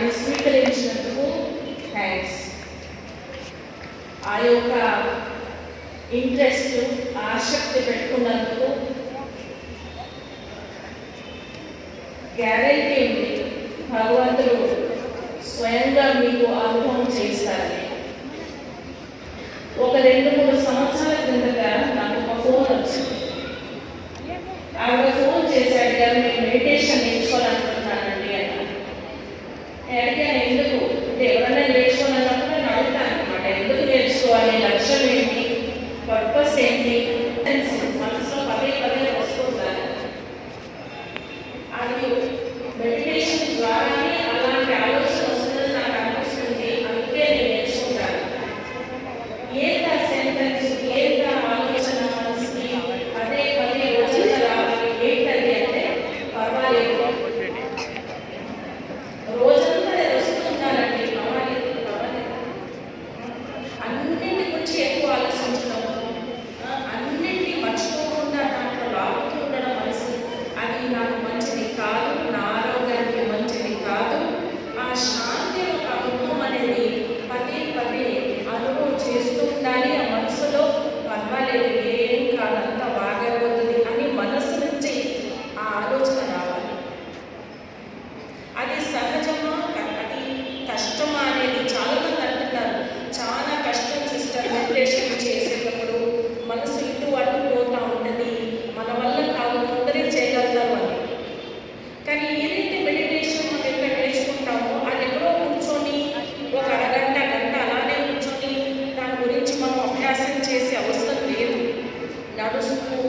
దాన్ని స్వీకరించినందుకు థ్యాంక్స్ ఆ యొక్క ఇంట్రెస్ట్ ఆసక్తి పెట్టుకున్నందుకు గ్యారంటీ ఉంది. భగవంతుడు స్వయంగా మీకు అనుభవం చేస్తారని ఒక రెండు మూడు సంవత్సరాల కిందగా అంటే ఎవరైనా నేర్చుకోవాలన్నప్పుడు నేను అడుగుతాను అనమాట ఎందుకు నేర్చుకోవాలి? లక్ష్యం ఏంటి? పర్పస్ ఏంటి?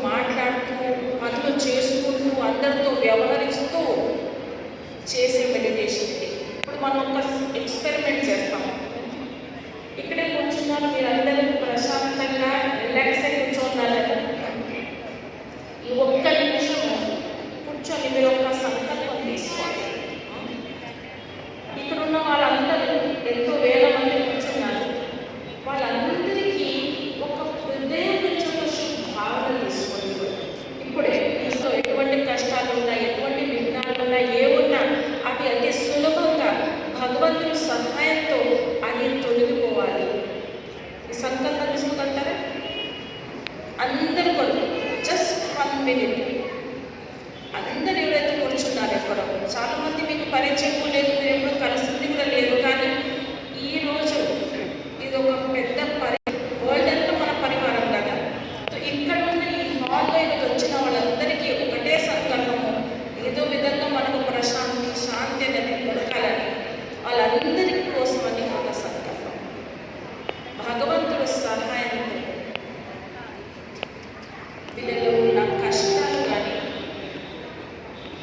మాట్లాడుతూ పనులు చేసుకుంటూ అందరితో వ్యవహరిస్తూ చేసే మెడిటేషన్ ఇది. ఇప్పుడు మనం ఒక ఎక్స్పెరిమెంట్ చేస్తాం. ఇక్కడే కూర్చున్నాను మీరందరూ ప్రశాంతంగా రిలాక్స్ అయి కూర్చోండి ఈ ఒక్క నిమిషం కూర్చొని మీరు ఒక సంకల్పం తీసుకోండి. ఇక్కడున్న వాళ్ళందరూ ఎంతో వేరే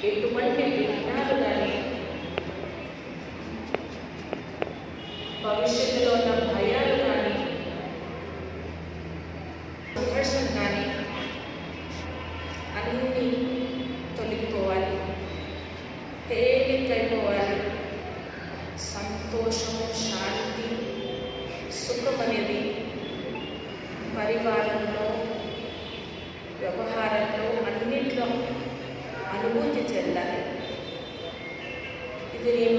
ఎటువంటి విఘ్నాలు కానీ భవిష్యత్తులో ఉన్న భయాలు కానీ సంఘర్షణ కానీ అన్నీ తొలగిపోవాలి. తేలికైపోవాలి. సంతోషము శాంతి సుఖం అనేది పరివారంలో వ్యవహారంలో అన్నింటిలో అనుభూతి vedremo